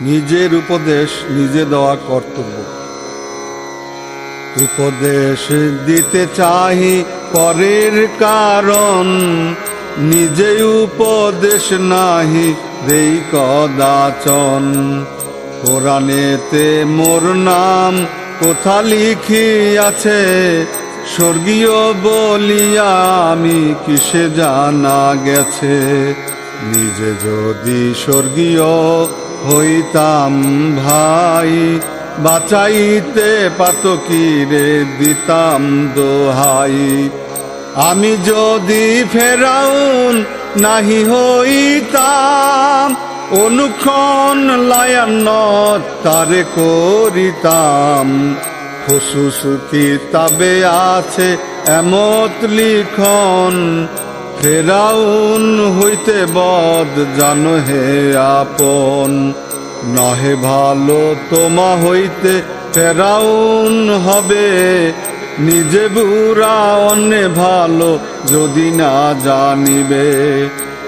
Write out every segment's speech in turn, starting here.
নিজের উপদেশ নিজে দেওয়া কর্তব্য। উপদেশ দিতে চাহি পরের কারণ, নিজে উপদেশ নাহি দেই কদাচন। কোরআনেতে মোর নাম কোথা লিখি আছে স্বর্গীয় বলিয়া আমি কিসে জানা গেছে? নিজে যদি স্বর্গীয় হইতাম ভাই, বাঁচাইতে পাতকিরে দিতাম দোহাই। আমি যদি ফেরাউন নাহি হইতাম, অনুক্ষণ লায়ান্ন তারে করিতাম। ফুসুস কিতাবে আছে এমত লিখন ফেরাউন হইতে বদ জানো হে আপন। নহে ভালো তোমা হইতে ফেরাউন হবে। নিজে বুড়া অন্যে ভালো যদি না জানিবে।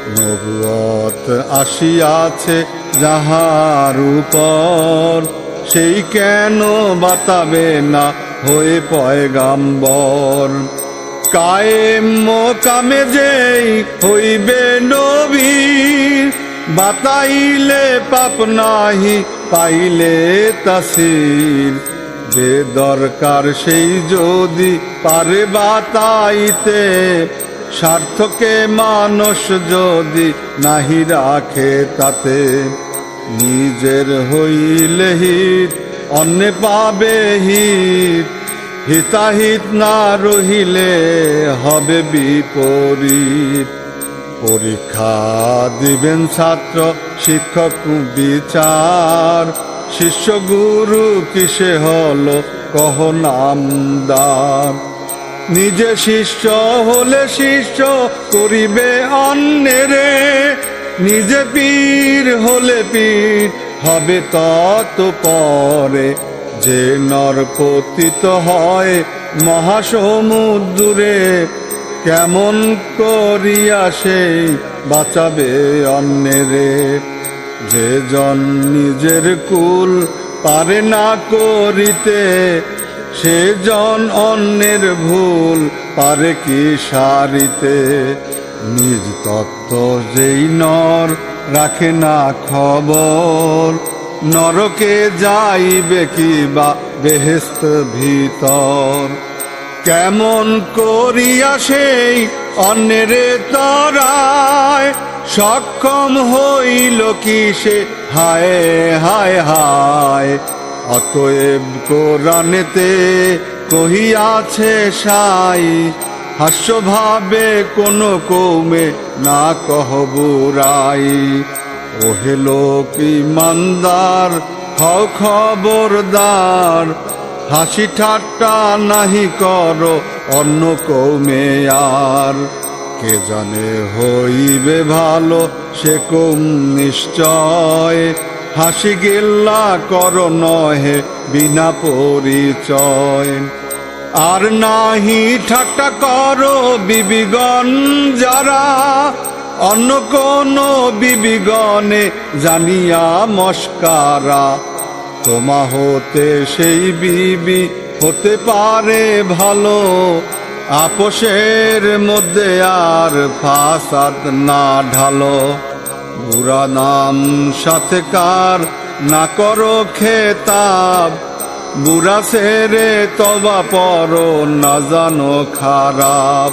নবুয়ত আসিয়াছে যাহার উপর, সেই কেন বাতাবে না হয়ে পয়গাম্বর? কায়েম কামে যেই হইবে নবীর বাতাইলে পাপ নাহি, পাইলে তাসির। যে দরকার সেই যদি পারে বাতাইতে স্বার্থকে মানুষ যদি নাহি রাখে তাতে। নিজের হইলে হিত, অন্য পাবে হিত। হিতাহিত না রহিলে হবে বিপরীত। পরীক্ষা দিবেন ছাত্র, শিক্ষক বিচার। শিষ্য গুরু কিসে হল, কহ নামদার। নিজে শিষ্য হলে শিষ্য করিবে অন্যেরে। নিজে পীর হলে পীর হবে তত পরে। যে নরপতিত হয় মহাসমুদ্রে, কেমন করিয়া সেই বাঁচাবে অন্যেরে? যে জন নিজের কুল পারে না করিতে, সে জন অন্যের ভুল পারে কি সারিতে? নিজ তত্ত্ব যেই নর রাখে না খবর নরকে যাইবে কি বা বেহেস্ত ভিতর? কেমন করিয়া সেই অন্যের তরায় সক্ষম হইল কি সে? হায় হায় হায়। অতএব কোরআনেতে কহিয়াছে সাই, হাস্যভাবে কোন কৌমে না কহবুরাই ওহে লোক ইমানদার হও খবরদার। হাসি ঠাট্টা নাহি করো অন্য কৌমে আর। কে জানে হইবে ভালো, সে কম নিশ্চয়। হাসি গেল্লা কর নহে বিনা পরিচয়। আর নাহি ঠাট্টা করো বিবিগণ যারা অন্য কোন বিবিগণে জানিয়া মস্কারা, তোমা হতে সেই বিবি হতে পারে ভালো, আপোষের মধ্যে আর ফাসাদ না ঢালো। বুড়া নাম সাথে কার না করো খেতাব, বুড়া সেরে তবা পর না জানো খারাপ।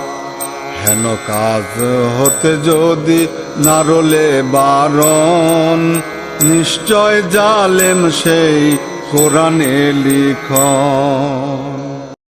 হেন কাজ হতে যদি নারলে বারণ নিশ্চয় জালেম সেই কোরআনে লিখন।